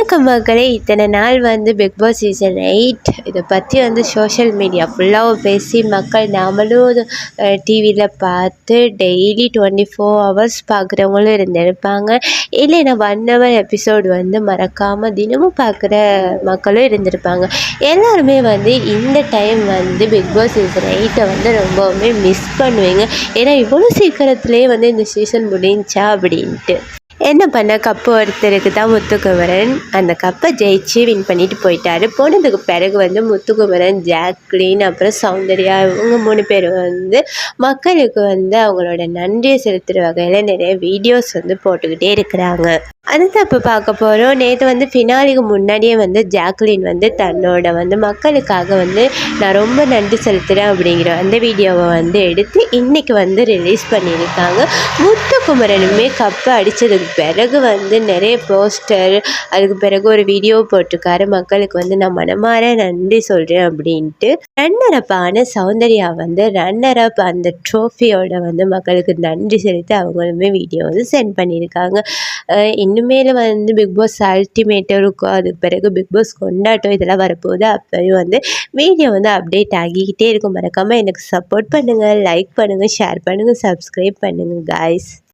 வணக்கம் மக்களே. இத்தனை நாள் வந்து பிக் பாஸ் சீசன் எயிட் இதை பற்றி வந்து சோஷியல் மீடியா ஃபுல்லாக பேசி மக்கள் நாமளும் டிவியில் பார்த்து டெய்லி டுவெண்ட்டி ஃபோர் ஹவர்ஸ் பார்க்குறவங்களும் இருந்திருப்பாங்க. இல்லைன்னா ஒன் ஹவர் எபிசோடு வந்து மறக்காமல் தினமும் பார்க்குற மக்களும் இருந்திருப்பாங்க. எல்லாருமே வந்து இந்த டைம் வந்து பிக் பாஸ் சீசன் எயிட்டை வந்து ரொம்பவுமே மிஸ் பண்ணுவீங்க. ஏன்னா இவ்வளோ சீக்கிரத்துலேயே வந்து இந்த சீசன் முடிஞ்சா அப்படின்ட்டு. என்ன பண்ண? கப்பு ஒருத்தருக்கு தான் முத்துக்குமரன் அந்த கப்பை ஜெயிச்சு வின் பண்ணிட்டு போயிட்டாரு. போனதுக்கு பிறகு வந்து முத்துக்குமரன் ஜாக்லின் அப்புறம் சௌந்தர்யா இவங்க மூணு பேர் வந்து மக்களுக்கு வந்து அவங்களோட நன்றியை செலுத்துகிற வகையில் நிறைய வீடியோஸ் வந்து போட்டுக்கிட்டே இருக்கிறாங்க. அதுதான் அப்போ பார்க்க போகிறோம் நேற்று வந்து ஃபினாலிக்கு முன்னாடியே வந்து ஜாக்லின் வந்து தன்னோட வந்து மக்களுக்காக வந்து நான் ரொம்ப நன்றி செலுத்துகிறேன் அப்படிங்கிற அந்த வீடியோவை வந்து எடுத்து இன்றைக்கி வந்து ரிலீஸ் பண்ணியிருக்காங்க. முத்துக்குமரனுமே கப்பை அடித்ததுக்கு பிறகு வந்து நிறைய போஸ்டர் அதுக்கு பிறகு ஒரு வீடியோ போட்டிருக்காரு. மக்களுக்கு வந்து நான் மனமாற நன்றி சொல்கிறேன் அப்படின்ட்டு ரன்னர் அப்பான சௌந்தர்யா வந்து ரன்னர் அப் அந்த ட்ரோஃபியோட வந்து மக்களுக்கு நன்றி செலுத்தி அவங்களுமே வீடியோ வந்து சென்ட் பண்ணியிருக்காங்க. இன்னும் இனிமேல் வந்து பிக் பாஸ் அல்டிமேட்டும் இருக்கும் அதுக்கு பிறகு பிக் பாஸ் கொண்டாட்டம் இதெல்லாம் வரப்போகுது அப்போயும் வந்து வீடியோ வந்து அப்டேட் ஆகிக்கிட்டே இருக்கும் மறக்காமல் எனக்கு சப்போர்ட் பண்ணுங்கள் லைக் பண்ணுங்கள் ஷேர் பண்ணுங்கள் சப்ஸ்கிரைப் பண்ணுங்கள் காய்ஸ்